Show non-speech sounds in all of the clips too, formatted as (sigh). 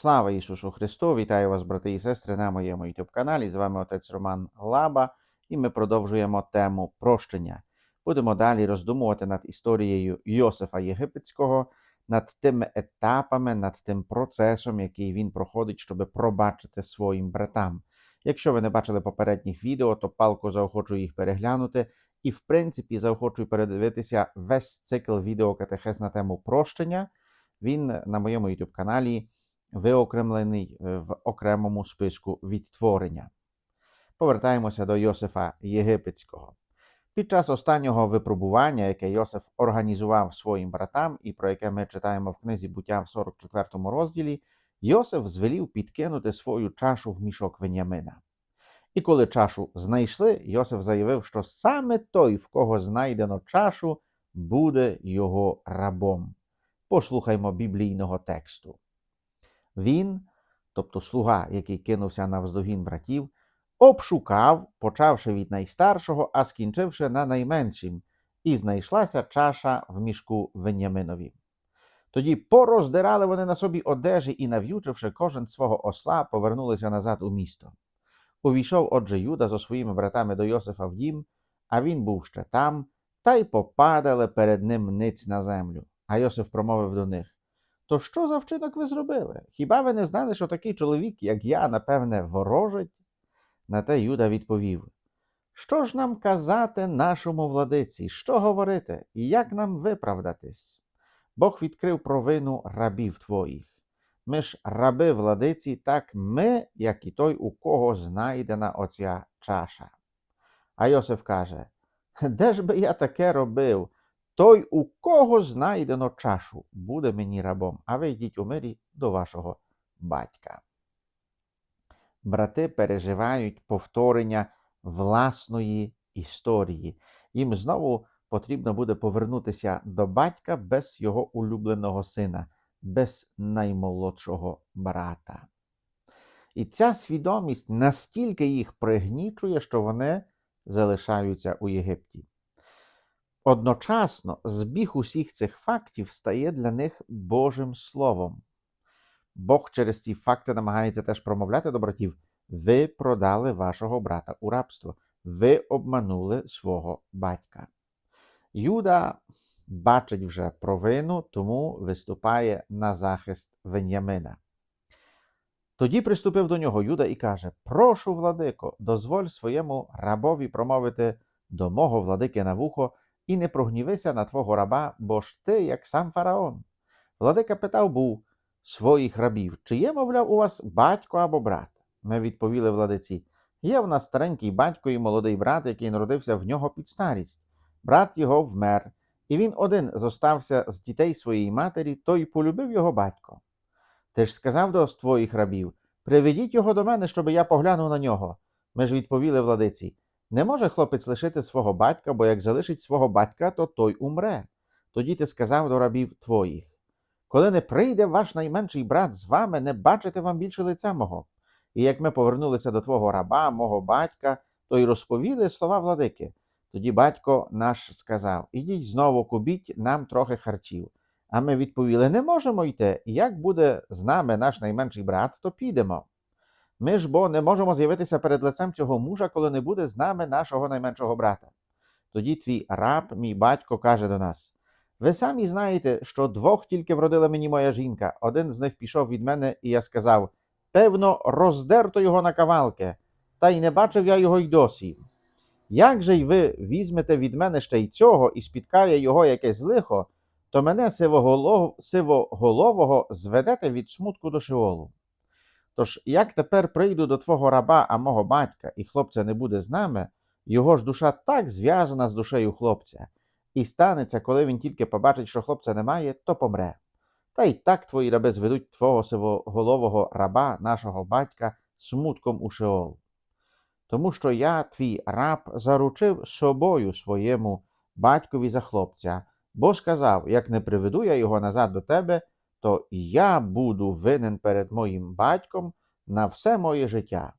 Слава Ісусу Христу! Вітаю вас, брати і сестри, на моєму youtube каналі. З вами отець Роман Лаба, і ми продовжуємо тему прощення. Будемо далі роздумувати над історією Йосифа Єгипетського, над тими етапами, над тим процесом, який він проходить, щоб пробачити своїм братам. Якщо ви не бачили попередніх відео, то палко заохочую їх переглянути. І, в принципі, заохочую передивитися весь цикл відео катехез на тему прощення. Він на моєму youtube каналі виокремлений е, в окремому списку відтворення. Повертаємося до Йосифа Єгипетського. Під час останнього випробування, яке Йосиф організував своїм братам, і про яке ми читаємо в книзі буття в 44 розділі, Йосиф звелів підкинути свою чашу в мішок Венямина. І коли чашу знайшли, Йосиф заявив, що саме той, в кого знайдено чашу, буде його рабом. Послухаймо біблійного тексту. Він, тобто слуга, який кинувся на вздогін братів, обшукав, почавши від найстаршого, а скінчивши на найменшим, і знайшлася чаша в мішку Веняминові. Тоді пороздирали вони на собі одежі і, нав'ючивши кожен свого осла, повернулися назад у місто. Увійшов отже Юда зо своїми братами до Йосифа в дім, а він був ще там, та й попадали перед ним ниць на землю. А Йосиф промовив до них то що за вчинок ви зробили? Хіба ви не знали, що такий чоловік, як я, напевне, ворожить? На те Юда відповів Що ж нам казати нашому владиці, що говорити, і як нам виправдатись? Бог відкрив провину рабів твоїх. Ми ж раби владиці, так ми, як і той, у кого знайдена оця чаша. А Йосиф каже Де ж би я таке робив? Той, у кого знайдено чашу, буде мені рабом, а ви йдіть у мирі до вашого батька. Брати переживають повторення власної історії. Їм знову потрібно буде повернутися до батька без його улюбленого сина, без наймолодшого брата. І ця свідомість настільки їх пригнічує, що вони залишаються у Єгипті. Одночасно збіг усіх цих фактів стає для них Божим Словом. Бог через ці факти намагається теж промовляти до братів: ви продали вашого брата у рабство, ви обманули свого батька. Юда бачить вже провину, тому виступає на захист Венямина. Тоді приступив до нього Юда і каже: Прошу, владико, дозволь своєму рабові промовити до мого владики на вухо і не прогнівися на твого раба, бо ж ти, як сам фараон. Владика питав був своїх рабів, чи є, мовляв, у вас батько або брат? Ми відповіли владиці є в нас старенький батько і молодий брат, який народився в нього під старість. Брат його вмер, і він один зостався з дітей своєї матері, то й полюбив його батько. Ти ж сказав до твоїх рабів Приведіть його до мене, щоб я поглянув на нього. Ми ж відповіли владиці не може хлопець лишити свого батька, бо як залишить свого батька, то той умре. Тоді ти сказав до рабів твоїх коли не прийде ваш найменший брат з вами, не бачите вам більше лиця мого. І як ми повернулися до твого раба, мого батька, то й розповіли слова владики. Тоді батько наш сказав Ідіть знову кубіть нам трохи харчів. А ми відповіли не можемо йти. Як буде з нами наш найменший брат, то підемо. Ми ж бо не можемо з'явитися перед лицем цього мужа, коли не буде з нами нашого найменшого брата. Тоді твій раб, мій батько, каже до нас: Ви самі знаєте, що двох тільки вродила мені моя жінка. Один з них пішов від мене, і я сказав: певно, роздерто його на кавалки, та й не бачив я його й досі. Як же й ви візьмете від мене ще й цього і спіткає його якесь лихо, то мене сивоголового зведете від смутку до шиолу. Тож, як тепер прийду до твого раба, а мого батька, і хлопця не буде з нами, його ж душа так зв'язана з душею хлопця, і станеться, коли він тільки побачить, що хлопця немає, то помре. Та й так твої раби зведуть твого сивоголового раба, нашого батька, смутком у Шеол. Тому що я, твій раб, заручив собою своєму батькові за хлопця, бо сказав: як не приведу я його назад до тебе, то я буду винен перед моїм батьком на все моє життя.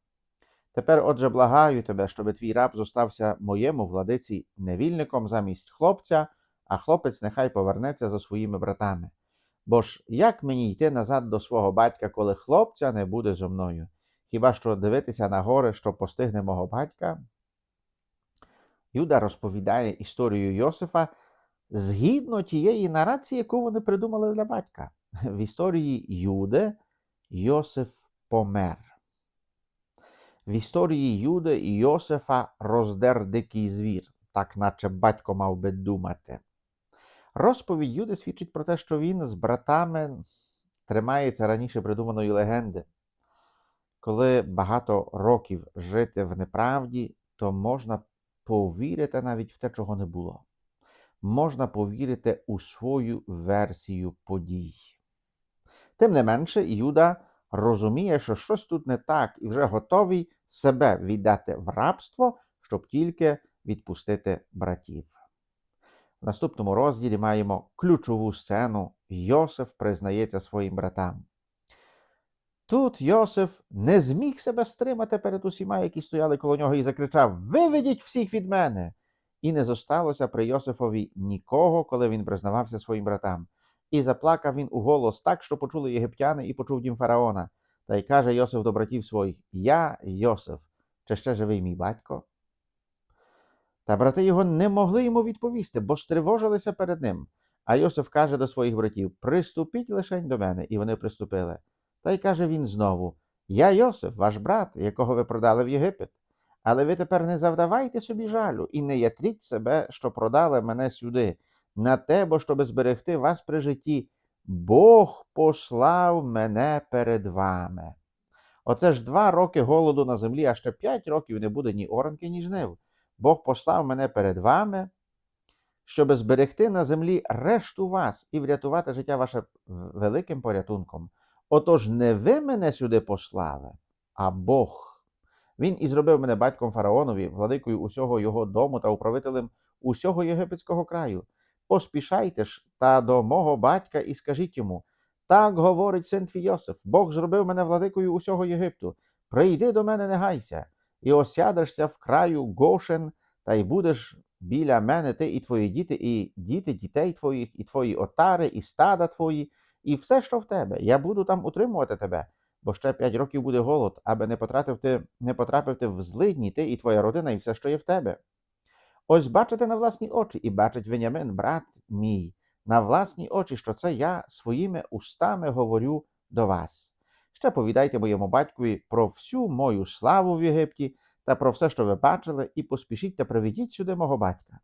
Тепер, отже, благаю тебе, щоб твій раб зостався моєму владиці невільником замість хлопця, а хлопець нехай повернеться за своїми братами. Бо ж як мені йти назад до свого батька, коли хлопця не буде зо мною? Хіба що дивитися на гори, що постигне мого батька? Юда розповідає історію Йосифа згідно тієї нарації, яку вони придумали для батька. В історії Юди Йосиф помер. В історії Юди і Йосифа роздер дикий звір, так наче батько мав би думати. Розповідь Юди свідчить про те, що він з братами тримається раніше придуманої легенди. Коли багато років жити в неправді, то можна повірити навіть в те, чого не було. Можна повірити у свою версію подій. Тим не менше, Юда розуміє, що щось тут не так, і вже готовий себе віддати в рабство, щоб тільки відпустити братів. В наступному розділі маємо ключову сцену. Йосиф признається своїм братам. Тут Йосиф не зміг себе стримати перед усіма, які стояли коло нього, і закричав: Виведіть всіх від мене! І не зосталося при Йосифові нікого, коли він признавався своїм братам. І заплакав він у голос так, що почули єгиптяни, і почув дім фараона. Та й каже Йосиф до братів своїх: Я Йосиф, чи ще живий мій батько? Та брати його не могли йому відповісти, бо стривожилися перед ним. А Йосиф каже до своїх братів: Приступіть лишень до мене, і вони приступили. Та й каже він знову: Я Йосиф, ваш брат, якого ви продали в Єгипет. Але ви тепер не завдавайте собі жалю і не ятріть себе, що продали мене сюди, на те, бо щоби зберегти вас при житті. Бог послав мене перед вами. Оце ж два роки голоду на землі, а ще п'ять років не буде ні оранки, ні жнив. Бог послав мене перед вами, щоб зберегти на землі решту вас і врятувати життя ваше великим порятунком. Отож, не ви мене сюди послали, а Бог. Він і зробив мене батьком фараонові, владикою усього його дому та управителем усього єгипетського краю. Поспішайте ж та до мого батька і скажіть йому: так говорить син твій Йосиф, Бог зробив мене владикою усього Єгипту. Прийди до мене, не гайся, і осядешся в краю Гошен, та й будеш біля мене ти і твої діти, і діти дітей твоїх, і твої отари, і стада твої, і все, що в тебе. Я буду там утримувати тебе, бо ще п'ять років буде голод, аби не потрапив ти, не потрапив ти в злидні, ти і твоя родина, і все, що є в тебе. Ось бачите на власні очі, і бачить Венямин, брат мій, на власні очі, що це я своїми устами говорю до вас. Ще повідайте моєму батькові про всю мою славу в Єгипті та про все, що ви бачили, і поспішіть та приведіть сюди мого батька.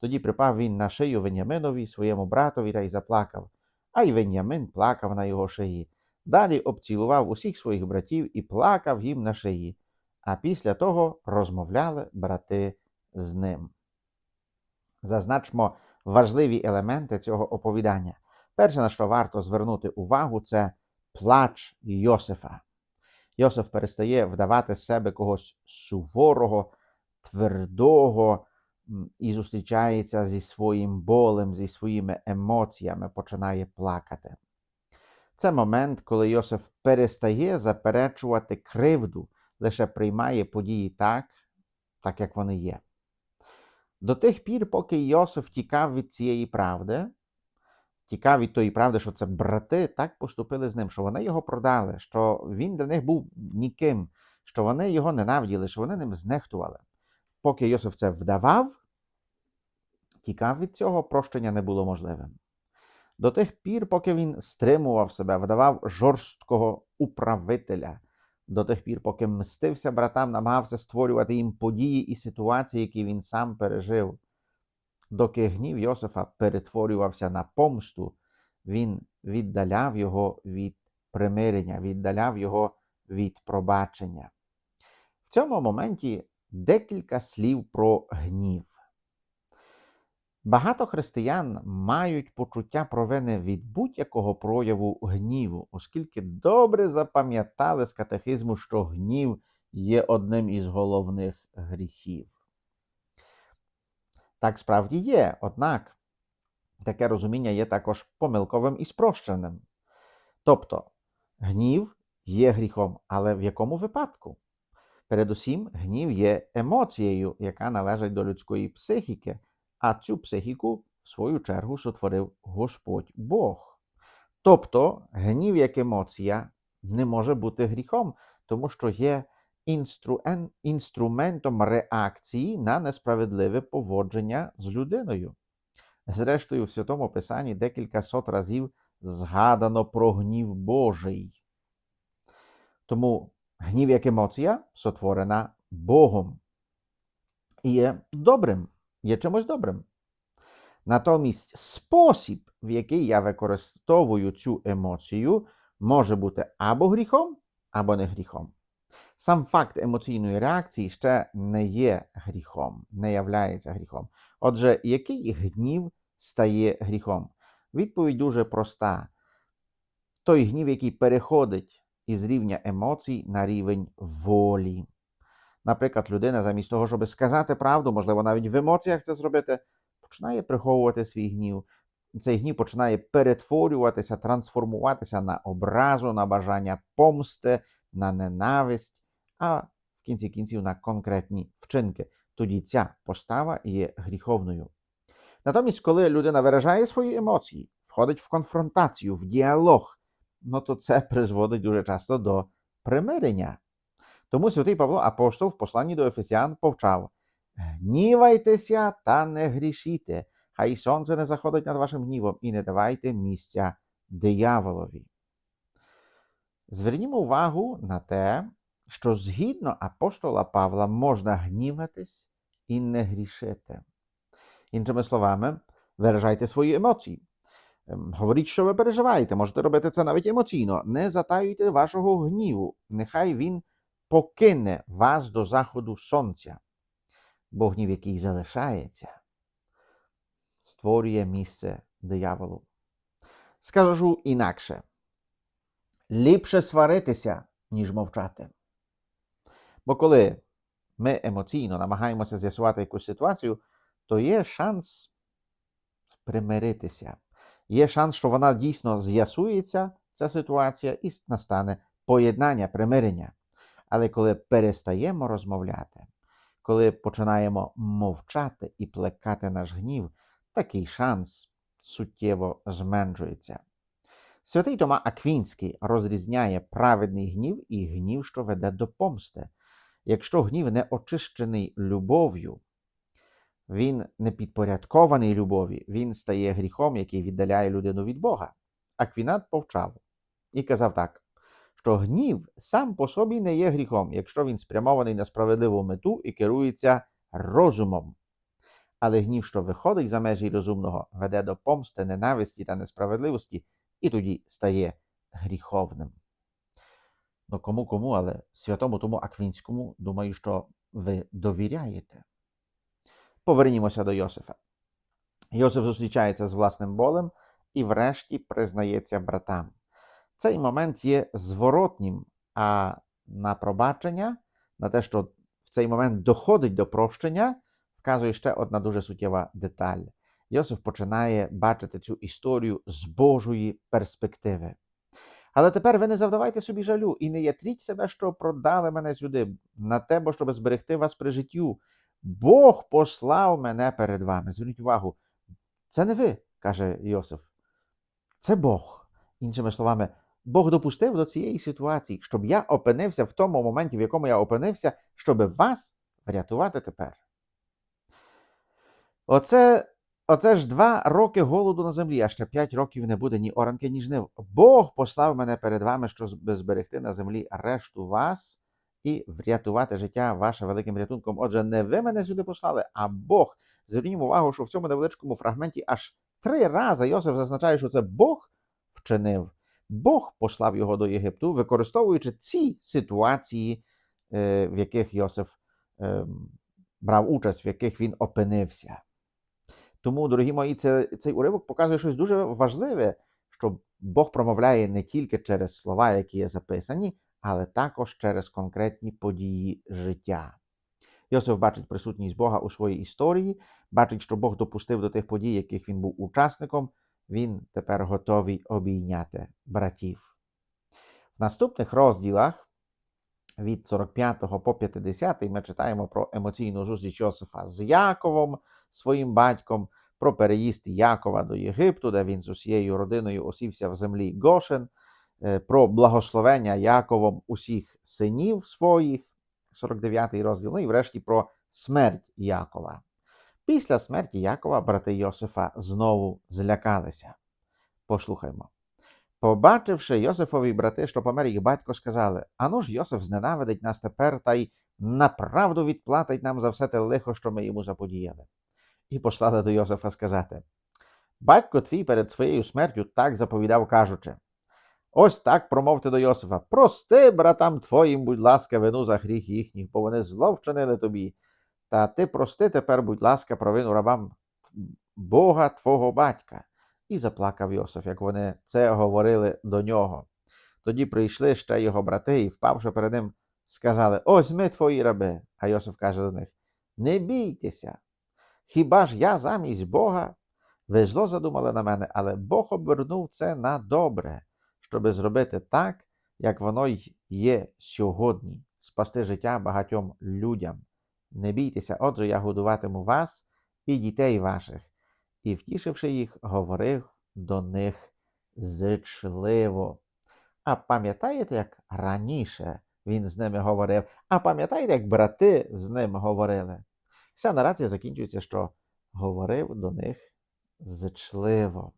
Тоді припав він на шию Веняминові, своєму братові, та й заплакав, а й Венямин плакав на його шиї. Далі обцілував усіх своїх братів і плакав їм на шиї, а після того розмовляли брати з ним. Зазначмо важливі елементи цього оповідання. Перше, на що варто звернути увагу, це плач Йосифа. Йосиф перестає вдавати з себе когось суворого, твердого і зустрічається зі своїм болем, зі своїми емоціями, починає плакати. Це момент, коли Йосиф перестає заперечувати кривду, лише приймає події так, так як вони є. До тих пір, поки Йосиф тікав від цієї правди, тікав від тої правди, що це брати так поступили з ним, що вони його продали, що він для них був ніким, що вони його ненавиділи, що вони ним знехтували. Поки Йосиф це вдавав, тікав від цього, прощення не було можливим. До тих пір, поки він стримував себе, вдавав жорсткого управителя, до тих пір, поки мстився братам, намагався створювати їм події і ситуації, які він сам пережив. Доки гнів Йосифа перетворювався на помсту, він віддаляв його від примирення, віддаляв його від пробачення. В цьому моменті декілька слів про гнів. Багато християн мають почуття провини від будь-якого прояву гніву, оскільки добре запам'ятали з катехизму, що гнів є одним із головних гріхів. Так справді є, однак таке розуміння є також помилковим і спрощеним. Тобто, гнів є гріхом, але в якому випадку? Передусім, гнів є емоцією, яка належить до людської психіки, а цю психіку, в свою чергу, сотворив Господь Бог. Тобто гнів як емоція не може бути гріхом, тому що є інструен- інструментом реакції на несправедливе поводження з людиною. Зрештою, в Святому Писанні декілька сот разів згадано про гнів Божий. Тому гнів як емоція сотворена Богом і є добрим, є чимось добрим. Натомість спосіб, в який я використовую цю емоцію, може бути або гріхом, або не гріхом. Сам факт емоційної реакції ще не є гріхом, не являється гріхом. Отже, який гнів стає гріхом? Відповідь дуже проста: той гнів, який переходить із рівня емоцій на рівень волі. Наприклад, людина замість того, щоб сказати правду, можливо, навіть в емоціях це зробити, починає приховувати свій гнів. Цей гнів починає перетворюватися, трансформуватися на образу, на бажання помсти, на ненависть, а в кінці кінців на конкретні вчинки. Тоді ця постава є гріховною. Натомість, коли людина виражає свої емоції, входить в конфронтацію, в діалог, ну то це (laughs) призводить дуже часто до примирення. Тому святий Павло Апостол в посланні до Ефесян повчав: Гнівайтеся та не грішіте, хай сонце не заходить над вашим гнівом і не давайте місця дияволові. Звернімо увагу на те, що згідно апостола Павла можна гніватись і не грішити. Іншими словами, виражайте свої емоції. Ем, Говоріть, що ви переживаєте, можете робити це навіть емоційно. Не затаюйте вашого гніву, нехай він покине вас до заходу сонця, бо гнів, який залишається, створює місце дияволу. Скажу інакше: ліпше сваритися, ніж мовчати. Бо коли ми емоційно намагаємося з'ясувати якусь ситуацію, то є шанс примиритися. Є шанс, що вона дійсно з'ясується, ця ситуація, і настане поєднання, примирення. Але коли перестаємо розмовляти, коли починаємо мовчати і плекати наш гнів, такий шанс суттєво зменшується. Святий Тома Аквінський розрізняє праведний гнів і гнів, що веде до помсти. Якщо гнів не очищений любов'ю, він не підпорядкований любові, він стає гріхом, який віддаляє людину від Бога. Аквінат повчав і казав так, що гнів сам по собі не є гріхом, якщо він спрямований на справедливу мету і керується розумом. Але гнів, що виходить за межі розумного, веде до помсти, ненависті та несправедливості, і тоді стає гріховним. Ну кому кому, але святому тому Аквінському, думаю, що ви довіряєте. Повернімося до Йосифа. Йосиф зустрічається з власним болем і, врешті, признається братам. Цей момент є зворотнім, а на пробачення, на те, що в цей момент доходить до прощення, вказує ще одна дуже суттєва деталь. Йосиф починає бачити цю історію з Божої перспективи. Але тепер ви не завдавайте собі жалю і не ятріть себе, що продали мене сюди, на те, бо щоб зберегти вас при життю. Бог послав мене перед вами. Зверніть увагу, це не ви, каже Йосиф. Це Бог. Іншими словами, Бог допустив до цієї ситуації, щоб я опинився в тому моменті, в якому я опинився, щоб вас врятувати тепер. Оце, оце ж два роки голоду на землі, а ще п'ять років не буде ні оранки, ні жнив. Бог послав мене перед вами, щоб зберегти на землі решту вас і врятувати життя ваше великим рятунком. Отже, не ви мене сюди послали, а Бог. Звернімо увагу, що в цьому невеличкому фрагменті аж три рази Йосиф зазначає, що це Бог вчинив. Бог послав його до Єгипту, використовуючи ці ситуації, е, в яких Йосиф е, брав участь, в яких він опинився. Тому, дорогі мої, це, цей уривок показує щось дуже важливе, що Бог промовляє не тільки через слова, які є записані, але також через конкретні події життя. Йосиф бачить присутність Бога у своїй історії, бачить, що Бог допустив до тих подій, яких він був учасником. Він тепер готовий обійняти братів. В наступних розділах від 45 по 50 ми читаємо про емоційну зустріч Йосифа з Яковом, своїм батьком, про переїзд Якова до Єгипту, де він з усією родиною осівся в землі Гошен, е, про благословення Яковом усіх синів своїх, 49 розділ, ну і врешті про смерть Якова. Після смерті Якова брати Йосифа знову злякалися. Послухаймо. Побачивши Йосифові брати, що помер їх батько, сказали: Ану ж Йосиф зненавидить нас тепер та й направду відплатить нам за все те лихо, що ми йому заподіяли. І послали до Йосифа сказати: Батько твій перед своєю смертю так заповідав, кажучи: Ось так промовте до Йосифа: Прости, братам твоїм, будь ласка, вину за гріх їхніх, бо вони зло вчинили тобі. Та ти прости тепер, будь ласка, провину рабам Бога твого батька. І заплакав Йосиф, як вони це говорили до нього. Тоді прийшли ще його брати і, впавши перед ним, сказали: Ось ми твої раби. А Йосиф каже до них: Не бійтеся. Хіба ж я замість Бога? Ви зло задумали на мене, але Бог обернув це на добре, щоби зробити так, як воно й є сьогодні, спасти життя багатьом людям. Не бійтеся, отже, я годуватиму вас і дітей ваших. І, втішивши їх, говорив до них зичливо. А пам'ятаєте, як раніше він з ними говорив? А пам'ятаєте, як брати з ним говорили? Вся нарація закінчується, що говорив до них зичливо.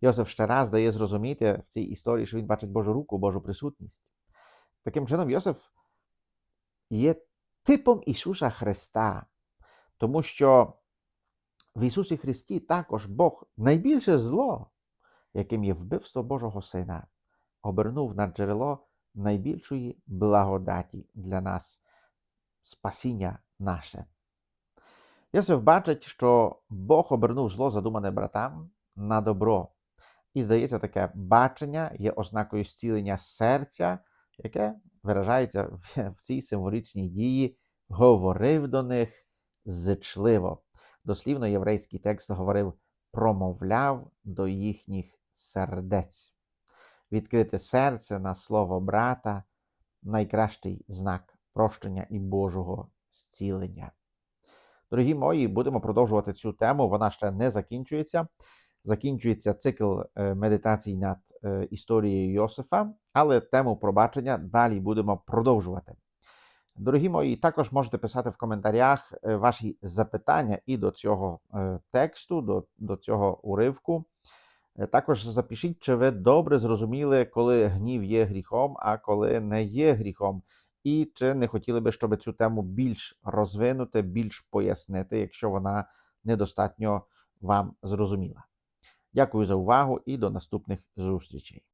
Йосиф ще раз дає зрозуміти в цій історії, що він бачить Божу руку, Божу присутність. Таким чином, Йосиф є типом Ісуса Христа, тому що в Ісусі Христі також Бог найбільше зло, яким є вбивство Божого Сина, обернув на джерело найбільшої благодаті для нас, спасіння наше. Йосиф бачить, що Бог обернув зло, задумане братам, на добро. І, здається, таке бачення є ознакою зцілення серця, яке виражається в цій символічній дії, говорив до них зичливо. Дослівно єврейський текст говорив промовляв до їхніх сердець. Відкрите серце на слово брата найкращий знак прощення і Божого зцілення. Дорогі мої, будемо продовжувати цю тему. Вона ще не закінчується. Закінчується цикл медитацій над історією Йосифа, але тему пробачення далі будемо продовжувати. Дорогі мої, також можете писати в коментарях ваші запитання і до цього тексту, до, до цього уривку. Також запишіть, чи ви добре зрозуміли, коли гнів є гріхом, а коли не є гріхом. І чи не хотіли би, щоб цю тему більш розвинути, більш пояснити, якщо вона недостатньо вам зрозуміла. Дякую за увагу і до наступних зустрічей.